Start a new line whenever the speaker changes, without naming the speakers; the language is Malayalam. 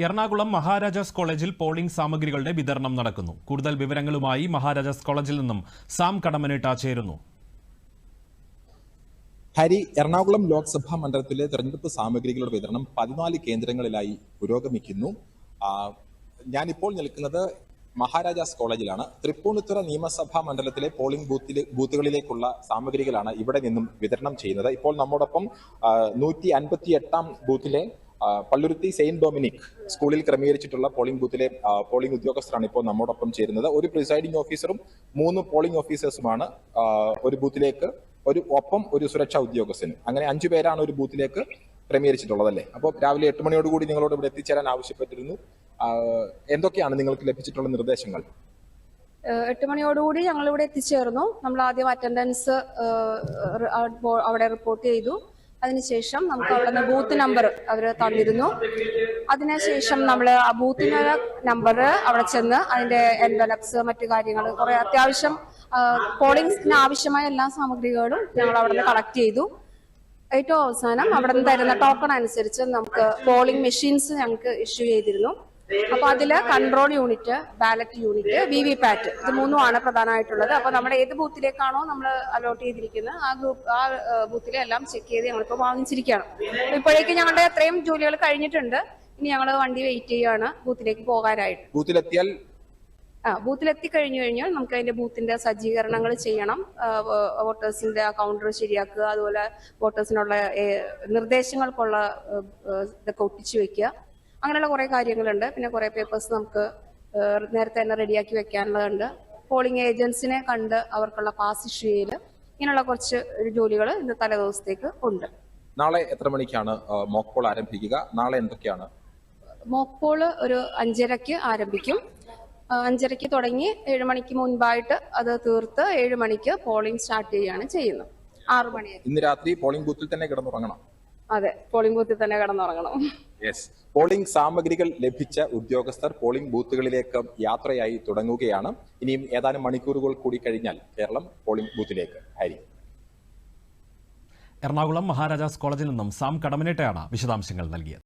എറണാകുളം മഹാരാജാസ് കോളേജിൽ പോളിംഗ് സാമഗ്രികളുടെ വിതരണം നടക്കുന്നു. കൂടുതൽ വിവരങ്ങളുമായി മഹാരാജാസ് കോളേജിൽ നിന്നും സാം കടമനിട്ട ചേരുന്നു.
ഹരി എറണാകുളം ലോക്സഭാ മണ്ഡലത്തിലെ തെരഞ്ഞെടുപ്പ് സാമഗ്രികളുടെ വിതരണം പതിനാല് കേന്ദ്രങ്ങളിലായി പുരോഗമിക്കുന്നു. ഞാനിപ്പോൾ നിൽക്കുന്നത് മഹാരാജാസ് കോളേജിലാണ്. തൃപ്പൂണിത്തുറ നിയമസഭാ മണ്ഡലത്തിലെ പോളിംഗ് ബൂത്തിൽ ബൂത്തുകളിലേക്കുള്ള സാമഗ്രികളാണ് ഇവിടെ നിന്നും വിതരണം ചെയ്യുന്നത്. ഇപ്പോൾ നമ്മോടൊപ്പം നൂറ്റി അൻപത്തി എട്ടാം ബൂത്തിലെ പള്ളുരുത്തി സെയിന്റ് ഡൊമിനിക് സ്കൂളിൽ ക്രമീകരിച്ചിട്ടുള്ള പോളിംഗ് ബൂത്തിലെ പോളിംഗ് ഉദ്യോഗസ്ഥരാണ് ഇപ്പോൾ നമ്മോടൊപ്പം ചേരുന്നത്. ഒരു പ്രിസൈഡിംഗ് ഓഫീസറും മൂന്ന് പോളിംഗ് ഓഫീസേഴ്സുമാണ് ഒരു ബൂത്തിലേക്ക് ഒരു ഒപ്പം ഒരു സുരക്ഷാ ഉദ്യോഗസ്ഥനും. അങ്ങനെ അഞ്ചു പേരാണ് ഒരു ബൂത്തിലേക്ക് ക്രമീകരിച്ചിട്ടുള്ളത് അല്ലേ അപ്പോൾ രാവിലെ എട്ട് മണിയോടുകൂടി നിങ്ങളോട് ഇവിടെ എത്തിച്ചേരാൻ ആവശ്യപ്പെട്ടിരുന്നു. എന്തൊക്കെയാണ് നിങ്ങൾക്ക് ലഭിച്ചിട്ടുള്ള നിർദ്ദേശങ്ങൾ?
എട്ട് മണിയോടുകൂടി ഞങ്ങൾ ഇവിടെ എത്തിച്ചേർന്നു. നമ്മൾ ആദ്യം അറ്റൻഡൻസ് അവിടെ റിപ്പോർട്ട് ചെയ്തു. അതിനുശേഷം നമുക്ക് അവിടെ നിന്ന് ബൂത്ത് നമ്പർ അവർ തന്നിരുന്നു. അതിനുശേഷം നമ്മൾ ആ ബൂത്തിന്റെ നമ്പർ അവിടെ ചെന്ന് അതിന്റെ എൻവലപ്സ് മറ്റു കാര്യങ്ങൾ കുറെ അത്യാവശ്യം പോളിംഗ്സിന് ആവശ്യമായ എല്ലാ സാമഗ്രികളും ഞങ്ങൾ അവിടെ നിന്ന് കളക്ട് ചെയ്തു. ഏറ്റവും അവസാനം അവിടെ നിന്ന് തരുന്ന ടോക്കൺ അനുസരിച്ച് നമുക്ക് പോളിംഗ് മെഷീൻസ് ഞങ്ങൾക്ക് ഇഷ്യൂ ചെയ്തിരുന്നു. അപ്പൊ അതിൽ control unit ballot unit V V PAT ഇത് മൂന്നുമാണ് പ്രധാനമായിട്ടുള്ളത്. അപ്പൊ നമ്മുടെ ഏത് ബൂത്തിലേക്കാണോ നമ്മൾ അലോട്ട് ചെയ്തിരിക്കുന്നത് ആ ഗ്രൂപ്പ് ആ ബൂത്തിലെ എല്ലാം ചെക്ക് ചെയ്ത് ഞങ്ങളിപ്പോൾ വാങ്ങിച്ചിരിക്കുകയാണ്. ഇപ്പോഴേക്ക് ഞങ്ങളുടെ അത്രയും ജോലികൾ കഴിഞ്ഞിട്ടുണ്ട്. ഇനി ഞങ്ങൾ വണ്ടി വെയിറ്റ് ചെയ്യുകയാണ്. ബൂത്തിലേക്ക് പോകാനായിട്ട്.
ബൂത്തിലെത്തിയാൽ?
ആ ബൂത്തിലെത്തി കഴിഞ്ഞു കഴിഞ്ഞാൽ നമുക്ക് അതിന്റെ ബൂത്തിന്റെ സജ്ജീകരണങ്ങൾ ചെയ്യണം. വോട്ടേഴ്സിന്റെ കൗണ്ടർ ശരിയാക്കുക അതുപോലെ വോട്ടേഴ്സിനുള്ള നിർദ്ദേശങ്ങൾക്കുള്ള ഇതൊക്കെ ഒട്ടിച്ചു വെക്കുക. അങ്ങനെയുള്ള കുറേ കാര്യങ്ങളുണ്ട്. പിന്നെ കുറേ പേപ്പേഴ്സ് നമുക്ക് നേരത്തെ തന്നെ റെഡിയാക്കി വെക്കാനുള്ളതുണ്ട്. പോളിംഗ് ഏജൻസിനെ കണ്ട് അവർക്കുള്ള പാസ് ഇഷ്യൂ ചെയ്യൽ ഇങ്ങനെയുള്ള കുറച്ച് ജോലികൾ ഇന്ന് തലേദിവസത്തേക്ക് ഉണ്ട്.
നാളെ എത്ര മണിക്കാണ് മോക്ക് പോൾ ആരംഭിക്കുക? നാളെ എന്തൊക്കെയാണ്?
മോക്ക് പോൾ ഒരു അഞ്ചരയ്ക്ക് ആരംഭിക്കും. അഞ്ചരക്ക് അഞ്ചരയ്ക്ക് തുടങ്ങി ഏഴ് മണിക്ക് മുൻപായിട്ട് അത് തീർത്ത് ഏഴ് മണിക്ക് പോളിംഗ് സ്റ്റാർട്ട് ചെയ്യുകയാണ് ചെയ്യുന്നത്. ആറു മണി
ഇന്ന് രാത്രി പോളിംഗ് ബൂത്തിൽ തന്നെ കിടന്നുറങ്ങണം.
അതെ പോളിംഗ് ബൂത്തിൽ തന്നെ കിടന്നുറങ്ങണം.
പോളിംഗ് സാമഗ്രികൾ ലഭിച്ച ഉദ്യോഗസ്ഥർ പോളിംഗ് ബൂത്തുകളിലേക്ക് യാത്രയായി തുടങ്ങുകയാണ്. ഇനിയും ഏതാനും മണിക്കൂറുകൾ കൂടി കഴിഞ്ഞാൽ കേരളം പോളിംഗ് ബൂത്തിലേക്ക് ഹരി
എറണാകുളം മഹാരാജാസ് കോളേജിൽ നിന്നും സാം കടമനേട്ടയാണ് വിശദാംശങ്ങൾ നൽകിയത്.